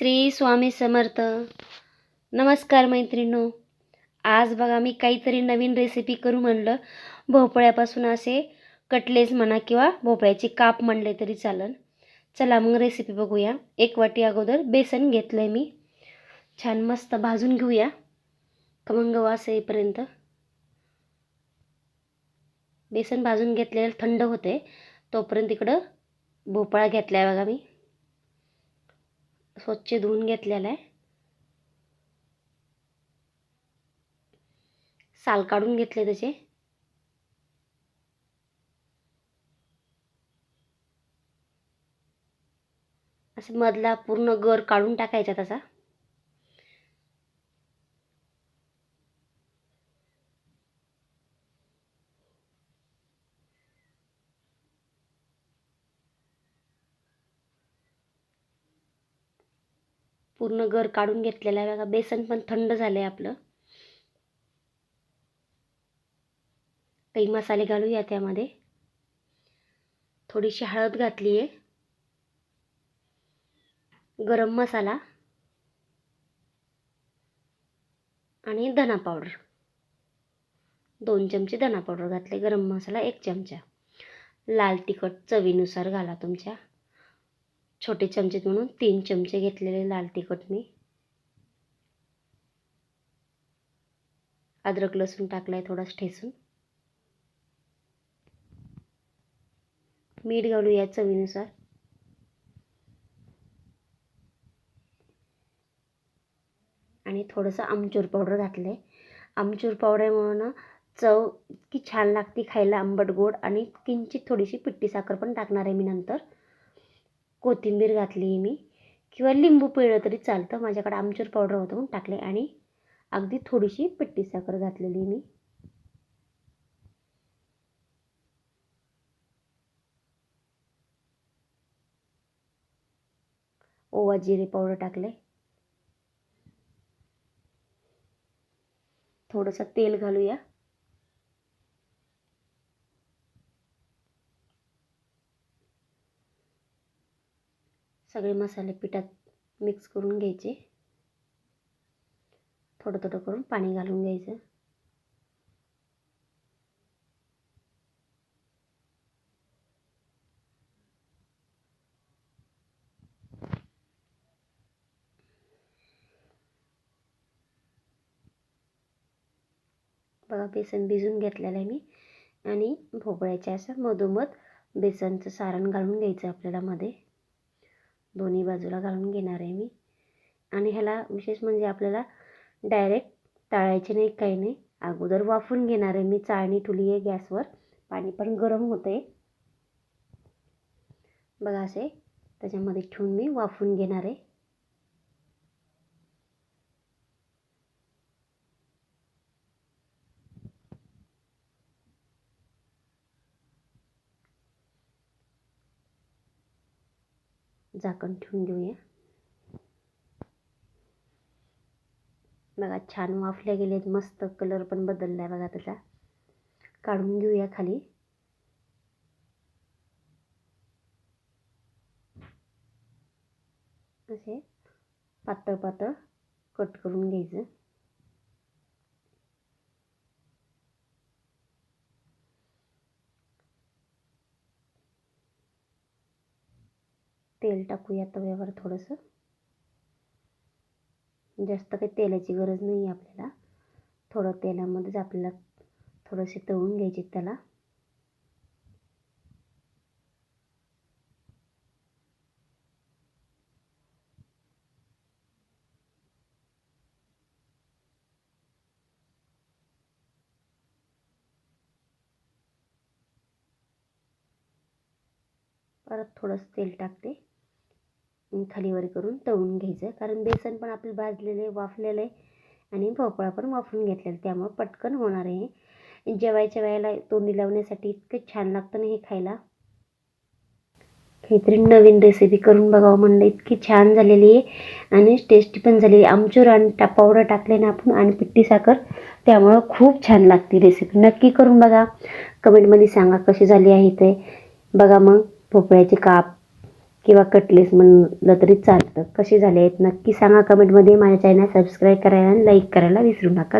श्री स्वामी समर्थ. नमस्कार मैत्रिणो आज बघा मी काहीतरी नवीन रेसिपी करू म्हणलं. भोपळ्यापासून असे कटलेस म्हणा किंवा भोपळ्याची काप म्हणले तरी चालन. चला मग रेसिपी बघूया. एक वाटी अगोदर बेसन घेतलं आहे मी. छान मस्त भाजून घेऊया. खमंग वास येईपर्यंत. बेसन भाजून घेतलेलं थंड होते तोपर्यंत इकडं भोपळा घेतला आहे बघा मी. स्वच्छ धुवून घेतलेला आहे. साल काढून घेतले त्याचे. असं मधला पूर्ण गर काढून टाकायचा त्याचा पूर्ण गर काढून घेतलेला आहे. बघा बेसन पण थंड झालं आहे आपलं. काही मसाले घालूया त्यामध्ये. थोडीशी हळद घातली आहे. गरम मसाला. आणि धना पावडर. दोन चमचे धना पावडर घातले गरम मसाला एक चमचा. लाल तिखट चवीनुसार घाला तुमच्या. छोटे चमचे म्हणून तीन चमचे घेतलेले लाल तिखट मी अद्रक लसूण टाकलाय थोडासा ठेसून मीठ घालूया चवीनुसार. आणि थोडंसं आमचूर पावडर घातलं आहे आमचूर पावडरमुळं ना चव इतकी छान लागते खायला आंबट गोड आणि किंचित थोडीशी पिट्टी साखर पण टाकणार आहे मी नंतर. कोथिंबीर घातली आहे मी किंवा लिंबू पिळलं तरी चालतं. माझ्याकडे आमचूर पावडर होतं म्हणून टाकले आणि अगदी थोडीशी पिट्टी साखर घातलेली मी. ओवा जिरे पावडर टाकले. थोडंसं तेल घालूया. सगळे मसाले पिठात मिक्स करून घ्यायचे. थोडं थोडं करून पाणी घालून घ्यायचं. बघा बेसन भिजून घेतलेलं आहे मी. आणि भोपळ्याच्या असं मधोमध बेसनचं सारण घालून घ्यायचं आपल्याला मध्ये. दोन्ही बाजूला घालून घेणार आहे मी. आणि ह्याला विशेष म्हणजे आपल्याला डायरेक्ट तळायचे नाही काही नाही. अगोदर वाफून घेणार आहे मी चाळणी ठुली आहे गॅसवर. पाणी पण गरम होतं आहे बघा असे. त्याच्यामध्ये ठेवून मी वाफून घेणार आहे. झाकण ठेवून घेऊया. बघा छान वाफल्या गेलेत मस्त कलर पण बदलला आहे बघा त्याचा. काढून घेऊया खाली. असे पातळ पातळ कट करून घ्यायचं. तेल टाकूया तव्यावर थोडंसं. जास्त काही तेलाची गरज नाही आहे आपल्याला. थोडं तेलामध्येच आपल्याला थोडंसे तळून घ्यायचे त्याला. परत थोडंसं तेल टाकते. खालीवर करून तळून घ्यायचं. कारण बेसन पण आपलं भाजलेलं आहे वाफलेलं आहे. आणि भोपळा पण वाफून घेतलेला त्यामुळं पटकन होणार आहे जेवायच्या वेळेला तोंडी लावण्यासाठी इतकं छान लागतं ना हे खायला. काहीतरी नवीन रेसिपी करून बघावं म्हणलं. इतकी छान झालेली आहे. आणि टेस्टी पण झालेली आमचूर आणि टा पावडर टाकले ना आपण आणि पिट्टी साखर. त्यामुळं खूप छान लागते रेसिपी नक्की करून बघा. कमेंटमध्ये सांगा कशी झाली आहे ते बघा मग. भोपळ्याचे काप किंवा कटलेस म्हणलं तरी चालतं. कसे झाले आहेत नक्की सांगा कमेंटमध्ये माझ्या चॅनल सबस्क्राईब करायला आणि लाईक करायला विसरू नका.